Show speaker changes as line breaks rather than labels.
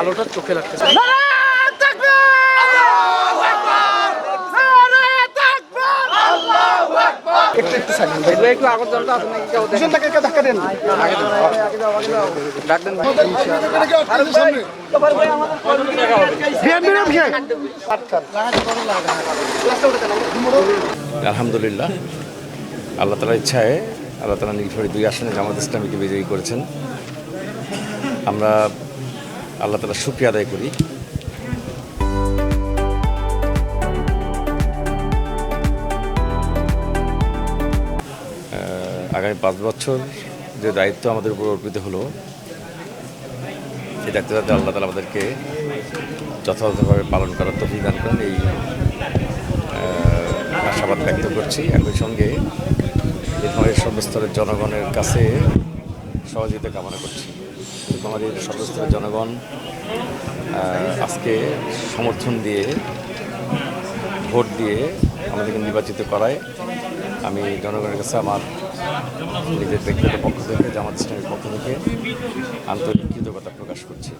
আলোটা চোখে লাগতেছে।
একটু একটু সাইলেন্ট ভাই।
একটু আগর জনতা আছে নাকি কেউ দেখেন।
পিছন থেকে ধাক্কা দেন।
ডাক দেন ভাই।
বিএনপির অভিষেক
আলহামদুলিল্লাহ। আল্লাহ তালার ইচ্ছায় আল্লাহ তালা নীলফারি দুই আসনে জামাত ইসলামীকে বিজয়ী করেছেন। আমরা আল্লাহ তালা শুক্রিয়া আদায় করি। আগামী পাঁচ বছর যে দায়িত্ব আমাদের উপর অর্পিত হলো এই দায়িত্ব যাতে আল্লাহ তালা আমাদেরকে যথাযথভাবে পালন করার তফিক দান করেন। এই আশাবাদ ব্যক্ত করছি। একই সঙ্গে নীলফামারীর সর্বস্তরের জনগণের কাছে সহযোগিতা কামনা করছি। নীলফামারীর সর্বস্তরের জনগণ আজকে সমর্থন দিয়ে, ভোট দিয়ে আমাদেরকে নির্বাচিত করায় আমি জনগণের কাছে আমার নিজের ব্যক্তিগত পক্ষ থেকে, জামাত ইসলামের পক্ষ থেকে আন্তরিক কৃতজ্ঞতা প্রকাশ করছি।